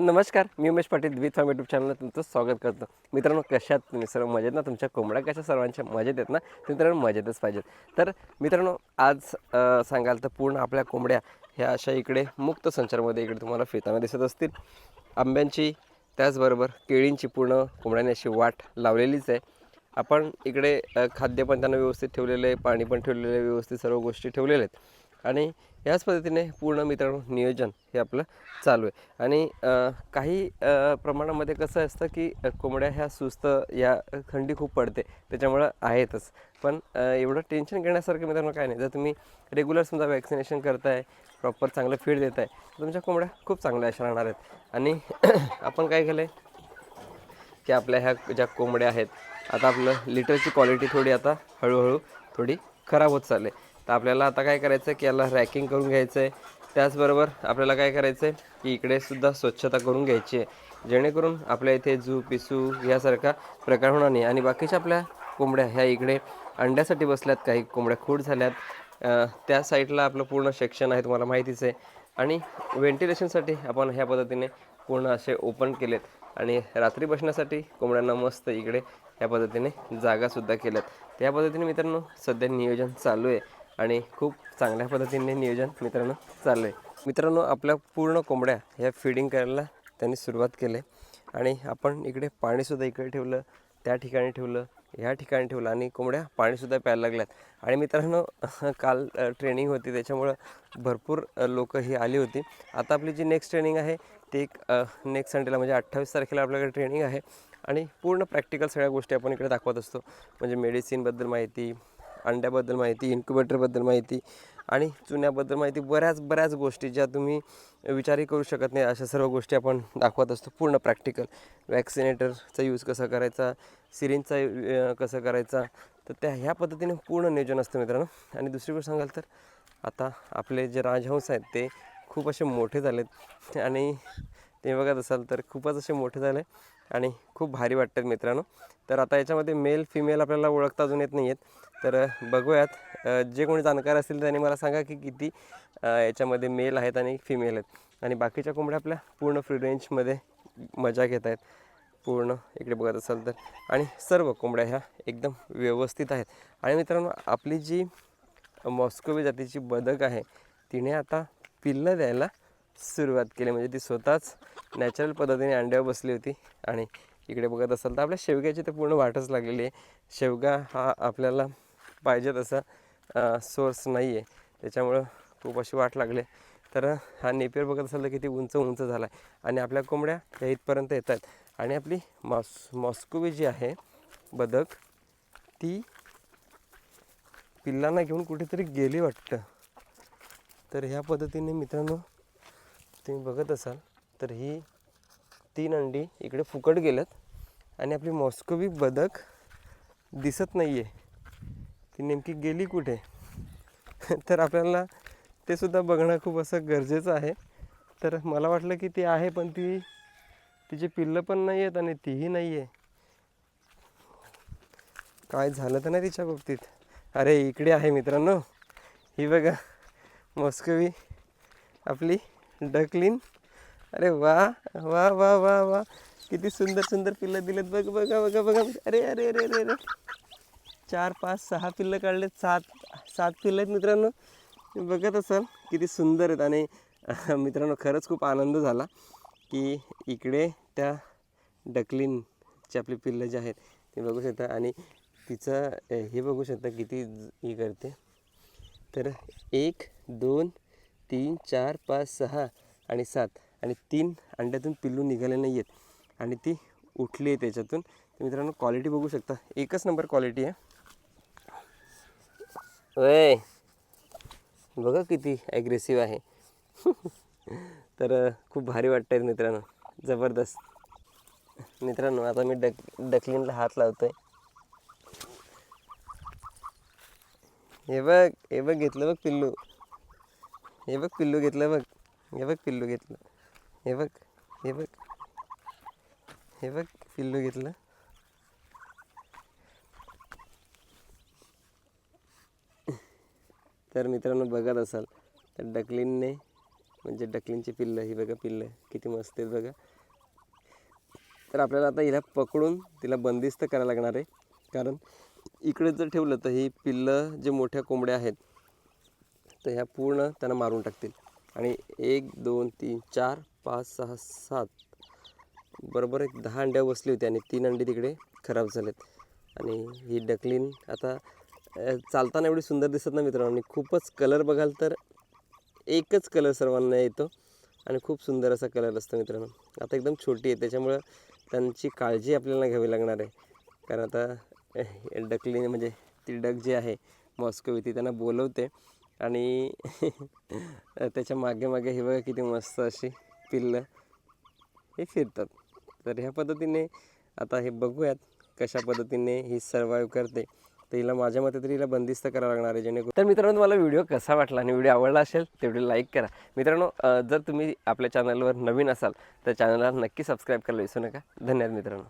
नमस्कार मी Umesh Patil with farm YouTube चॅनलला तुमचं स्वागत करतो. मित्रांनो कशात तुम्ही? सर्व मजेत ना? तुमच्या कोंबड्या कशा सर्वांच्या मजेत आहेत ना? मित्रांनो मजेतच पाहिजेत. तर मित्रांनो आज सांगाल तर पूर्ण आपल्या कोंबड्या ह्या अशा इकडे मुक्त संचारमध्ये इकडे तुम्हाला फिरताना दिसत असतील. आंब्यांची त्याचबरोबर केळींची पूर्ण कोंबड्यांनी अशी वाट लावलेलीच आहे. आपण इकडे खाद्य पण त्यांना व्यवस्थित ठेवलेलं आहे पाणी पण ठेवलेलं आहे व्यवस्थित सर्व गोष्टी ठेवलेल्या आहेत. आणि याच पद्धतीने पूर्ण मित्रांनो नियोजन हे आपलं चालू आहे. आणि काही प्रमाणामध्ये कसं असतं की कोंबड्या ह्या सुस्त या थंडी खूप पडते त्याच्यामुळं आहेतच. पण एवढं टेन्शन घेण्यासारखं मित्रांनो काय नाही. जर तुम्ही रेग्युलर समजा वॅक्सिनेशन करताय प्रॉपर चांगलं फीड देत आहे तर तुमच्या कोंबड्या खूप चांगल्या अशा राहणार आहेत. आणि आपण काय केलं आहे की आपल्या ह्या ज्या कोंबड्या आहेत आता आपलं लिटरची क्वालिटी थोडी आता हळूहळू थोडी खराब होत चालली आहे. तर आपल्याला आता काय करायचं आहे की याला रॅकिंग करून घ्यायचं आहे त्याचबरोबर आपल्याला काय करायचं आहे की इकडे सुद्धा स्वच्छता करून घ्यायची आहे. जेणेकरून आपल्या इथे जू पिसू यासारखा प्रकार होणार नाही. आणि बाकीच्या आपल्या कोंबड्या ह्या इकडे अंड्यासाठी बसल्यात काही कोंबड्या खूट झाल्यात. त्या साईडला आपलं पूर्ण सेक्शन आहे तुम्हाला माहितीच आहे. आणि व्हेंटिलेशनसाठी आपण ह्या पद्धतीने पूर्ण असे ओपन केलेत. आणि रात्री बसण्यासाठी कोंबड्यांना मस्त इकडे ह्या पद्धतीने जागासुद्धा केल्यात. त्या पद्धतीने मित्रांनो सध्या नियोजन चालू आहे. आणि खूप चांगल्या पद्धतीने नियोजन मित्रांनो चाललं आहे मित्रांनो आपल्या पूर्ण कोंबड्या ह्या फिडिंग करायला त्यांनी सुरुवात केली. आणि आपण इकडे पाणीसुद्धा इकडे ठेवलं त्या ठिकाणी ठेवलं ह्या ठिकाणी ठेवलं आणि कोंबड्या पाणीसुद्धा प्यायला लागल्यात. आणि मित्रांनो काल ट्रेनिंग होती त्याच्यामुळं भरपूर लोक ही आली होती. आता आपली जी नेक्स्ट ट्रेनिंग आहे ती एक नेक्स्ट संडेला म्हणजे अठ्ठावीस तारखेला आपल्याकडे ट्रेनिंग आहे. आणि पूर्ण प्रॅक्टिकल सगळ्या गोष्टी आपण इकडे दाखवत असतो. म्हणजे मेडिसिनबद्दल माहिती अंड्याबद्दल माहिती इन्क्युबेटरबद्दल माहिती आणि चुन्याबद्दल माहिती बऱ्याच बऱ्याच गोष्टी ज्या तुम्ही विचारही करू शकत नाही. अशा सर्व गोष्टी आपण दाखवत असतो पूर्ण प्रॅक्टिकल. वॅक्सिनेटरचा यूज कसा करायचा सिरिंजचा कसं करायचा तर त्या ह्या पद्धतीने पूर्ण नियोजन असतं मित्रांनो. आणि दुसरी गोष्ट सांगाल तर आता आपले जे राजहंस आहेत ते खूप असे मोठे झालेत आणि ते बघत असाल तर खूपच असे मोठे झाले आणि खूप भारी वाटतात मित्रांनो. तर आता याच्यामध्ये मेल फिमेल आपल्याला ओळखता अजून येत नाही आहेत तर बघूयात जे कोणी जाणकार असतील त्यांनी मला सांगा की किती याच्यामध्ये मेल आहेत आणि फिमेल आहेत. आणि बाकीच्या कोंबड्या आपल्या पूर्ण फ्री रेंजमध्ये मजा घेत आहेत. पूर्ण इकडे बघत असाल तर. आणि सर्व कोंबड्या ह्या एकदम व्यवस्थित आहेत. आणि मित्रांनो आपली जी मॉस्कोवी जातीची बदक आहे तिने आता पिल्लं द्यायला सुरुवात केली. म्हणजे ती स्वतःच नॅचरल पद्धतीने अंड्यावर बसली होती. आणि इकडे बघत असाल तर आपल्या शेवग्याची तर पूर्ण वाटच लागलेली आहे. शेवगा हा आपल्याला पाहिजे तसा सोर्स नाही आहे त्याच्यामुळं खूप अशी वाट लागली तर हा नेपियर बघत असाल तर किती उंच उंच झाला आहे आणि आपल्या कोंबड्या त्या इथपर्यंत येत आहेत आणि आपली मॉस मॉस्कोवी जी आहे बदक ती पिल्लांना घेऊन कुठेतरी गेली वाटतं. तर ह्या पद्धतीने मित्रांनो तुम्ही बघत असाल तर ही तीन अंडी इकडे फुकट गेल्यात आणि आपली मॉस्कोवी बदक दिसत नाही आहे ती नेमकी गेली कुठे? तर आपल्याला ते सुद्धा बघणं खूप असं गरजेचं आहे. तर मला वाटलं की ती आहे पण ती तिची पिल्लं पण नाही आहेत आणि तीही नाही आहे काय झालं तर नाही तिच्या बाबतीत? अरे इकडे आहे मित्रांनो. ही बघा मॉस्कोवी आपली डकलीन अरे वा वा वा वा वा किती सुंदर सुंदर पिल्लं दिलेत. बघ बघा बघा बघा अरे अरे अरे अरे अरे. चार पाच सहा पिल्लं काढलेत. सात सात पिल्लं आहेत मित्रांनो. बघत असाल किती सुंदर आहेत. आणि मित्रांनो खरंच खूप आनंद झाला की इकडे त्या डकलीनची आपली पिल्लं जी आहेत ते बघू शकता. आणि तिचं हे बघू शकता किती ज- हे करते. तर एक दोन तीन चार पाच सहा आणि सात. आणि तीन अंड्यातून पिल्लू निघाले नाही आहेत आणि ती उठली आहे त्याच्यातून. तर मित्रांनो क्वालिटी बघू शकता. एकच नंबर क्वालिटी आहे. वय बघा किती ॲग्रेसिव्ह आहे. तर खूप भारी वाटतं आहे मित्रांनो. जबरदस्त. मित्रांनो आता मी डक डकलिनला हात लावतोय. हे बघ हे बघ घेतलं बघ पिल्लू. हे बघ पिल्लू घेतलं बघ. हे बघ पिल्लू घेतलं. हे बघ हे बघ. हे बघ पिल्लू घेतलं. तर मित्रांनो बघत असाल तर डकलिनने म्हणजे डकलिनचे पिल्लं ही बघा पिल्लं किती मस्त आहेत बघा. तर आपल्याला आता हिला पकडून तिला बंदिस्त करायला लागणार आहे. कारण इकडे जर ठेवलं तर ही पिल्लं जे मोठ्या कोंबड्या आहेत तर ह्या पूर्ण त्यांना मारून टाकतील. आणि एक दोन तीन चार पाच सहा सात. बरोबर एक दहा अंड्या बसली होती आणि तीन अंडी तिकडे खराब झालेत. आणि ही डकलीन आता चालताना एवढी सुंदर दिसत ना मित्रांनो. आणि खूपच कलर बघाल तर एकच कलर सर्वांना येतो. आणि खूप सुंदर असा कलर असतो मित्रांनो. आता एकदम छोटी आहे त्याच्यामुळं त्यांची काळजी आपल्याला घ्यावी लागणार आहे. कारण आता अ, म्हणजे ती डक जी आहे मॉस्को ती त्यांना बोलवते. आणि त्याच्यामागे मागे हे बघा किती मस्त अशी पिल्लं हे फिरतात. तर ह्या पद्धतीने आता हे बघूयात कशा पद्धतीने ही सर्वाईव्ह करते. तर हिला माझ्या मते तरी हिला बंदिस्त करावं लागणार आहे जेणेकरून तर मित्रांनो तुम्हाला व्हिडिओ कसा वाटला आणि व्हिडिओ आवडला असेल तेवढी लाईक करा. मित्रांनो जर तुम्ही आपल्या चॅनलवर नवीन असाल तर चॅनलला नक्की सबस्क्राईब करायला विसरू नका. धन्यवाद मित्रांनो.